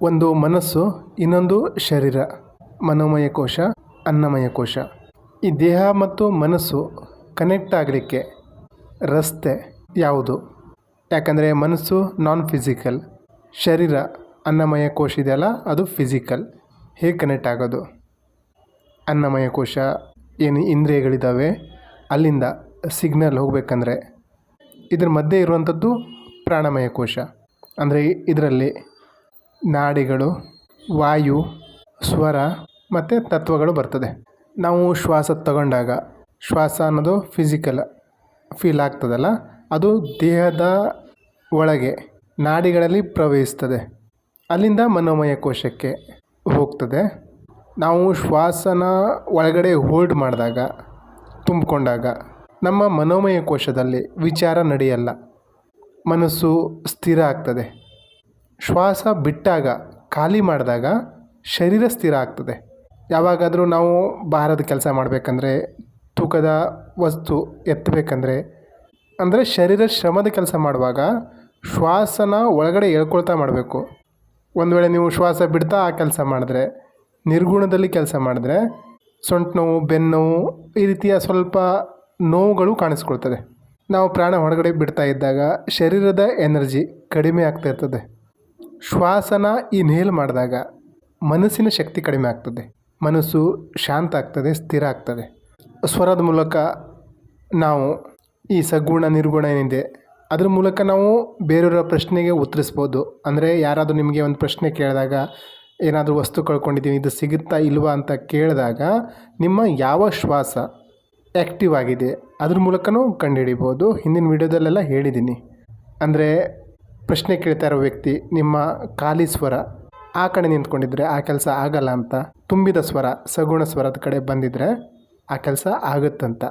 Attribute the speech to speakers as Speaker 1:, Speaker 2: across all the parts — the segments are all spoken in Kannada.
Speaker 1: ಒಂದು ಮನಸ್ಸು, ಇನ್ನೊಂದು ಶರೀರ, ಮನೋಮಯ ಕೋಶ, ಅನ್ನಮಯ ಕೋಶ. ಈ ದೇಹ ಮತ್ತು ಮನಸ್ಸು ಕನೆಕ್ಟ್ ಆಗಲಿಕ್ಕೆ ರಸ್ತೆ ಯಾವುದು? ಯಾಕಂದರೆ ಮನಸ್ಸು ನಾನ್ ಫಿಸಿಕಲ್ ಶರೀರ ಅನ್ನಮಯ ಕೋಶ ಇದೆಯಲ್ಲ, ಅದು ಫಿಸಿಕಲ್ ಹೇಗೆ ಕನೆಕ್ಟ್ ಆಗೋದು? ಅನ್ನಮಯ ಕೋಶ ಏನು ಇಂದ್ರಿಯಗಳಿದ್ದಾವೆ, ಅಲ್ಲಿಂದ ಸಿಗ್ನಲ್ ಹೋಗಬೇಕಂದ್ರೆ ಇದ್ರ ಮಧ್ಯೆ ಇರುವಂಥದ್ದು ಪ್ರಾಣಮಯ ಕೋಶ. ಅಂದರೆ ಇದರಲ್ಲಿ ನಾಡಿಗಳು, ವಾಯು, ಸ್ವರ ಮತ್ತು ತತ್ವಗಳು ಬರ್ತದೆ. ನಾವು ಶ್ವಾಸ ತಗೊಂಡಾಗ, ಶ್ವಾಸ ಅನ್ನೋದು ಫಿಸಿಕಲ್ ಫೀಲ್ ಆಗ್ತದಲ್ಲ? ಅದು ದೇಹದ ಒಳಗೆ, ನಾಡಿಗಳಲ್ಲಿ ಪ್ರವಹಿಸ್ತದೆ. ಅಲ್ಲಿಂದ ಮನೋಮಯ ಕೋಶಕ್ಕೆ ಹೋಗ್ತದೆ. ನಾವು ಶ್ವಾಸನ ಒಳಗಡೆ ಹೋಲ್ಡ್ ಮಾಡಿದಾಗ, ತುಂಬಿಕೊಂಡಾಗ, ನಮ್ಮ ಮನೋಮಯ ಕೋಶದಲ್ಲಿ ವಿಚಾರ ನಡೆಯಲ್ಲ. ಮನಸ್ಸು ಸ್ಥಿರ ಆಗ್ತದೆ. ಶ್ವಾಸ ಬಿಟ್ಟಾಗ, ಖಾಲಿ ಮಾಡಿದಾಗ ಶರೀರ ಸ್ಥಿರ ಆಗ್ತದೆ. ಯಾವಾಗಾದರೂ ನಾವು ಭಾರದ ಕೆಲಸ ಮಾಡಬೇಕಂದ್ರೆ, ತೂಕದ ವಸ್ತು ಎತ್ತಬೇಕಂದ್ರೆ, ಅಂದರೆ ಶರೀರ ಶ್ರಮದ ಕೆಲಸ ಮಾಡುವಾಗ ಶ್ವಾಸನ ಒಳಗಡೆ ಎಳ್ಕೊಳ್ತಾ ಮಾಡಬೇಕು. ಒಂದು ವೇಳೆ ನೀವು ಶ್ವಾಸ ಬಿಡ್ತಾ ಆ ಕೆಲಸ ಮಾಡಿದ್ರೆ, ನಿರ್ಗುಣದಲ್ಲಿ ಕೆಲಸ ಮಾಡಿದ್ರೆ, ಸೊಂಟ ನೋವು, ಬೆನ್ನು ನೋವು ಈ ರೀತಿಯ ಸ್ವಲ್ಪ ನೋವುಗಳು ಕಾಣಿಸ್ಕೊಳ್ತದೆ. ನಾವು ಪ್ರಾಣ ಹೊರಗಡೆ ಬಿಡ್ತಾ ಇದ್ದಾಗ ಶರೀರದ ಎನರ್ಜಿ ಕಡಿಮೆ ಆಗ್ತಾ ಇರ್ತದೆ. ಶ್ವಾಸನ ಇನ್ಹೇಲ್ ಮಾಡಿದಾಗ ಮನಸ್ಸಿನ ಶಕ್ತಿ ಕಡಿಮೆ ಆಗ್ತದೆ. ಮನಸ್ಸು ಶಾಂತ ಆಗ್ತದೆ, ಸ್ಥಿರ ಆಗ್ತದೆ. ಸ್ವರದ ಮೂಲಕ ನಾವು ಈ ಸಗುಣ ನಿರ್ಗುಣ ಏನಿದೆ, ಅದ್ರ ಮೂಲಕ ನಾವು ಬೇರೆಯವರ ಪ್ರಶ್ನೆಗೆ ಉತ್ತರಿಸ್ಬೋದು. ಅಂದರೆ ಯಾರಾದರೂ ನಿಮಗೆ ಒಂದು ಪ್ರಶ್ನೆ ಕೇಳಿದಾಗ, ಏನಾದರೂ ವಸ್ತು ಕಳ್ಕೊಂಡಿದ್ದೀನಿ, ಇದು ಸಿಗುತ್ತಾ ಇಲ್ವಾ ಅಂತ ಕೇಳಿದಾಗ, ನಿಮ್ಮ ಯಾವ ಶ್ವಾಸ ಆ್ಯಕ್ಟಿವ್ ಆಗಿದೆ, ಅದ್ರ ಮೂಲಕನೂ ಕಂಡುಹಿಡಿಬೋದು. ಹಿಂದಿನ ವೀಡಿಯೋದಲ್ಲೆಲ್ಲ ಹೇಳಿದ್ದೀನಿ. ಅಂದರೆ ಪ್ರಶ್ನೆ ಕೇಳ್ತಾ ಇರೋ ವ್ಯಕ್ತಿ ನಿಮ್ಮ ಖಾಲಿ ಸ್ವರ, ಆ ಕಡೆ ನಿಂತ್ಕೊಂಡಿದ್ರೆ ಆ ಕೆಲಸ ಆಗಲ್ಲ ಅಂತ, ತುಂಬಿದ ಸ್ವರ, ಸಗುಣ ಸ್ವರದ ಕಡೆ ಬಂದಿದ್ರೆ ಆ ಕೆಲಸ ಆಗುತ್ತಂತ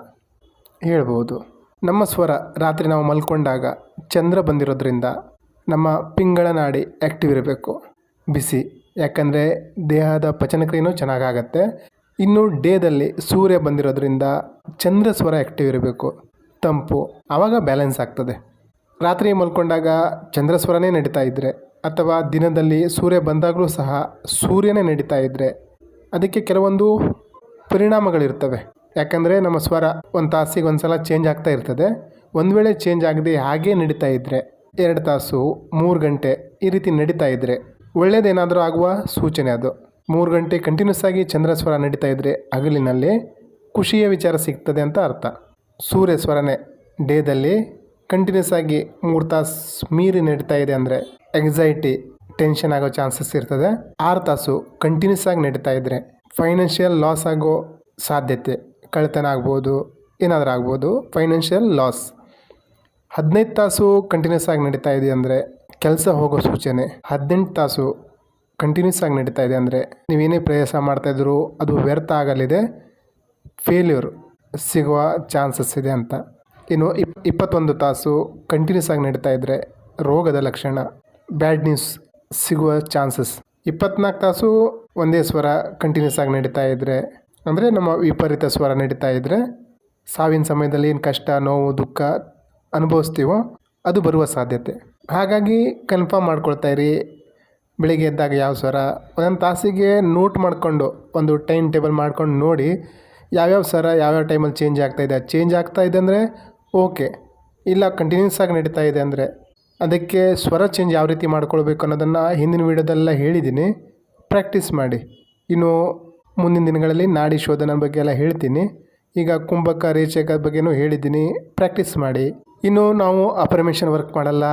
Speaker 1: ಹೇಳ್ಬೋದು. ನಮ್ಮ ಸ್ವರ ರಾತ್ರಿ ನಾವು ಮಲ್ಕೊಂಡಾಗ ಚಂದ್ರ ಬಂದಿರೋದ್ರಿಂದ ನಮ್ಮ ಪಿಂಗಳ ನಾಡಿ ಆ್ಯಕ್ಟಿವ್ ಇರಬೇಕು. ಬಿಸಿ, ಯಾಕಂದರೆ ದೇಹದ ಪಚನಕ್ರಿಯೂ ಚೆನ್ನಾಗಾಗತ್ತೆ. ಇನ್ನು ಡೇದಲ್ಲಿ ಸೂರ್ಯ ಬಂದಿರೋದ್ರಿಂದ ಚಂದ್ರ ಸ್ವರ ಆ್ಯಕ್ಟಿವ್ ಇರಬೇಕು. ತಂಪು ಆವಾಗ ಬ್ಯಾಲೆನ್ಸ್ ಆಗ್ತದೆ. ರಾತ್ರಿ ಮಲ್ಕೊಂಡಾಗ ಚಂದ್ರಸ್ವರನೇ ನಡೀತಾ ಇದ್ದರೆ ಅಥವಾ ದಿನದಲ್ಲಿ ಸೂರ್ಯ ಬಂದಾಗಲೂ ಸಹ ಸೂರ್ಯನೇ ನಡೀತಾ ಇದ್ದರೆ ಅದಕ್ಕೆ ಕೆಲವೊಂದು ಪರಿಣಾಮಗಳಿರ್ತವೆ. ಯಾಕಂದರೆ ನಮ್ಮ ಸ್ವರ ಒಂದು ತಾಸಿಗೆ ಒಂದು ಸಲ ಚೇಂಜ್ ಆಗ್ತಾ ಇರ್ತದೆ. ಒಂದು ವೇಳೆ ಚೇಂಜ್ ಆಗದೆ ಹಾಗೇ ನಡೀತಾ ಇದ್ದರೆ ಎರಡು ತಾಸು, ಮೂರು ಗಂಟೆ ಈ ರೀತಿ ನಡೀತಾ ಇದ್ದರೆ ಒಳ್ಳೆಯದೇನಾದರೂ ಆಗುವ ಸೂಚನೆ ಅದು. ಮೂರು ಗಂಟೆ ಕಂಟಿನ್ಯೂಸ್ ಆಗಿ ಚಂದ್ರಸ್ವರ ನಡೀತಾ ಇದ್ದರೆ ಹಗಲಿನಲ್ಲಿ ಖುಷಿಯ ವಿಚಾರ ಸಿಗ್ತದೆ ಅಂತ ಅರ್ಥ. ಸೂರ್ಯ ಸ್ವರನೇ ಡೇದಲ್ಲಿ ಕಂಟಿನ್ಯೂಸ್ ಆಗಿ ಮೂರು ತಾಸು ಮೀರಿ ನಡೀತಾ ಇದೆ ಅಂದರೆ ಎಕ್ಸೈಟಿ ಟೆನ್ಷನ್ ಆಗೋ ಚಾನ್ಸಸ್ ಇರ್ತದೆ. ಆರು ತಾಸು ಕಂಟಿನ್ಯೂಸ್ ಆಗಿ ನಡೀತಾ ಇದ್ದರೆ ಫೈನಾನ್ಷಿಯಲ್ ಲಾಸ್ ಆಗೋ ಸಾಧ್ಯತೆ ಕಳ್ತನ ಆಗ್ಬೋದು, ಏನಾದರೂ ಆಗ್ಬೋದು ಫೈನಾನ್ಷಿಯಲ್ ಲಾಸ್ ಹದಿನೈದು ತಾಸು ಕಂಟಿನ್ಯೂಸ್ ಆಗಿ ನಡೀತಾ ಇದೆ ಅಂದರೆ ಕೆಲಸ ಹೋಗೋ ಸೂಚನೆ. ಹದಿನೆಂಟು ತಾಸು ಕಂಟಿನ್ಯೂಸ್ ಆಗಿ ನಡೀತಾ ಇದೆ ಅಂದರೆ ನೀವೇನೇ ಪ್ರಯಾಸ ಮಾಡ್ತಾಯಿದ್ರು ಅದು ವ್ಯರ್ಥ ಆಗಲಿದೆ. ಫೇಲ್ಯೂರ್ ಸಿಗುವ ಚಾನ್ಸಸ್ ಇದೆ ಅಂತ. ಇನ್ನು ಇಪ್, ಇಪ್ಪತ್ತೊಂದು ತಾಸು ಕಂಟಿನ್ಯೂಸ್ ಆಗಿ ನಡೀತಾ ಇದ್ದರೆ ರೋಗದ ಲಕ್ಷಣ ಬ್ಯಾಡ್ ನ್ಯೂಸ್ ಸಿಗುವ ಚಾನ್ಸಸ್ ಇಪ್ಪತ್ನಾಲ್ಕು ತಾಸು ಒಂದೇ ಸ್ವರ ಕಂಟಿನ್ಯೂಸ್ ಆಗಿ ನಡೀತಾ ಇದ್ದರೆ ಅಂದರೆ ನಮ್ಮ ವಿಪರೀತ ಸ್ವರ ನಡೀತಾ ಇದ್ದರೆ ಸಾವಿನ ಸಮಯದಲ್ಲಿ ಏನು ಕಷ್ಟ, ನೋವು, ದುಃಖ ಅನುಭವಿಸ್ತೀವೋ ಅದು ಬರುವ ಸಾಧ್ಯತೆ. ಹಾಗಾಗಿ ಕನ್ಫರ್ಮ್ ಮಾಡ್ಕೊಳ್ತಾ ಇರಿ, ಬೆಳಿಗ್ಗೆ ಎದ್ದಾಗ ಯಾವ ಸ್ವರ, ಒಂದೊಂದು ತಾಸಿಗೆ ನೋಟ್ ಮಾಡಿಕೊಂಡು, ಒಂದು ಟೈಮ್ ಟೇಬಲ್ ಮಾಡ್ಕೊಂಡು ನೋಡಿ, ಯಾವ್ಯಾವ ಸ್ವರ ಯಾವ್ಯಾವ ಟೈಮಲ್ಲಿ ಚೇಂಜ್ ಆಗ್ತಾಯಿದೆ ಚೇಂಜ್ ಆಗ್ತಾಯಿದೆ ಅಂದರೆ ಓಕೆ. ಇಲ್ಲ ಕಂಟಿನ್ಯೂಸ್ ಆಗಿ ನಡೀತಾ ಇದೆ ಅಂದರೆ? ಅದಕ್ಕೆ ಸ್ವರ ಚೇಂಜ್ ಯಾವ ರೀತಿ ಮಾಡ್ಕೊಳ್ಬೇಕು ಅನ್ನೋದನ್ನು ಹಿಂದಿನ ವೀಡಿಯೋದೆಲ್ಲ ಹೇಳಿದ್ದೀನಿ ಪ್ರಾಕ್ಟೀಸ್ ಮಾಡಿ. ಇನ್ನು ಮುಂದಿನ ದಿನಗಳಲ್ಲಿ ನಾಡಿ ಶೋಧನ ಬಗ್ಗೆ ಎಲ್ಲ ಹೇಳ್ತೀನಿ. ಈಗ ಕುಂಭಕ, ರೇಚಕ ಬಗ್ಗೆನೂ ಹೇಳಿದ್ದೀನಿ ಪ್ರಾಕ್ಟೀಸ್ ಮಾಡಿ. ಇನ್ನು ನಾವು ಅಫರ್ಮೇಷನ್ ವರ್ಕ್ ಮಾಡಲ್ಲ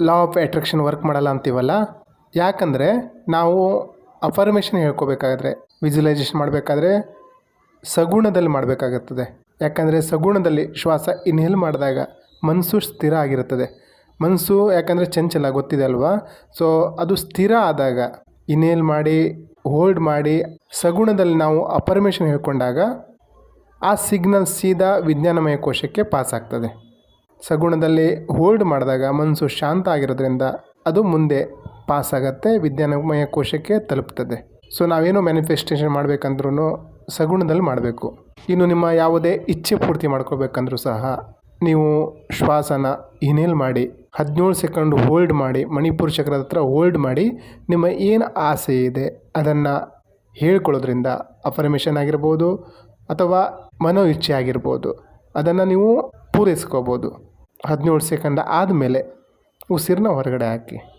Speaker 1: ಲಾ ಆಫ್ ಅಟ್ರಾಕ್ಷನ್ ವರ್ಕ್ ಮಾಡಲ್ಲ ಅಂತೀವಲ್ಲ? ಯಾಕಂದರೆ ನಾವು ಅಫರ್ಮೇಷನ್ ಹೇಳ್ಕೋಬೇಕಾದ್ರೆ ವಿಜುವಲೈಸೇಷನ್ ಮಾಡಬೇಕಾದ್ರೆ, ಸಗುಣದಲ್ಲಿ ಮಾಡಬೇಕಾಗುತ್ತದೆ. ಯಾಕಂದರೆ ಸಗುಣದಲ್ಲಿ ಶ್ವಾಸ ಇನ್ಹೇಲ್ ಮಾಡಿದಾಗ ಮನಸ್ಸು ಸ್ಥಿರ ಆಗಿರುತ್ತದೆ. ಮನಸ್ಸು ಯಾಕಂದರೆ ಚಂಚಲ ಗೊತ್ತಿದೆ ಅಲ್ವಾ? ಸೊ ಅದು ಸ್ಥಿರ ಆದಾಗ ಇನ್ಹೇಲ್ ಮಾಡಿ ಹೋಲ್ಡ್ ಮಾಡಿ, ಸಗುಣದಲ್ಲಿ ನಾವು ಅಪರ್ಮೇಷನ್ ಹೇಳ್ಕೊಂಡಾಗ ಆ ಸಿಗ್ನಲ್ ಸೀದಾ ವಿಜ್ಞಾನಮಯ ಕೋಶಕ್ಕೆ ಪಾಸ್ ಆಗ್ತದೆ. ಸಗುಣದಲ್ಲಿ ಹೋಲ್ಡ್ ಮಾಡಿದಾಗ ಮನಸ್ಸು ಶಾಂತ ಆಗಿರೋದ್ರಿಂದ ಅದು ಮುಂದೆ ಪಾಸ್ ಆಗುತ್ತೆ, ವಿಜ್ಞಾನಮಯ ಕೋಶಕ್ಕೆ ತಲುಪ್ತದೆ. ಸೊ ನಾವೇನೋ ಮ್ಯಾನಿಫೆಸ್ಟೇಷನ್ ಮಾಡಬೇಕಂದ್ರೂ ಸಗುಣದಲ್ಲಿ ಮಾಡಬೇಕು. ಇನ್ನು ನಿಮ್ಮ ಯಾವುದೇ ಇಚ್ಛೆ ಪೂರ್ತಿ ಮಾಡ್ಕೋಬೇಕಂದ್ರೂ ಸಹ ನೀವು ಶ್ವಾಸನ ಇನೇಲ್ ಮಾಡಿ, ಹದಿನೇಳು ಸೆಕೆಂಡ್ ಹೋಲ್ಡ್ ಮಾಡಿ, ಮಣಿಪುರ ಚಕ್ರದ ಹತ್ರ ಹೋಲ್ಡ್ ಮಾಡಿ, ನಿಮ್ಮ ಏನು ಆಸೆ ಇದೆ ಅದನ್ನು ಹೇಳ್ಕೊಳ್ಳೋದ್ರಿಂದ ಅಫರ್ಮೇಷನ್ ಆಗಿರ್ಬೋದು ಅಥವಾ ಮನೋ ಇಚ್ಛೆ ಆಗಿರ್ಬೋದು, ಅದನ್ನು ನೀವು ಪೂರೈಸ್ಕೋಬೋದು. ಹದಿನೇಳು ಸೆಕೆಂಡ್ ಆದಮೇಲೆ ಉಸಿರನ್ನ ಹೊರಗಡೆ ಹಾಕಿ.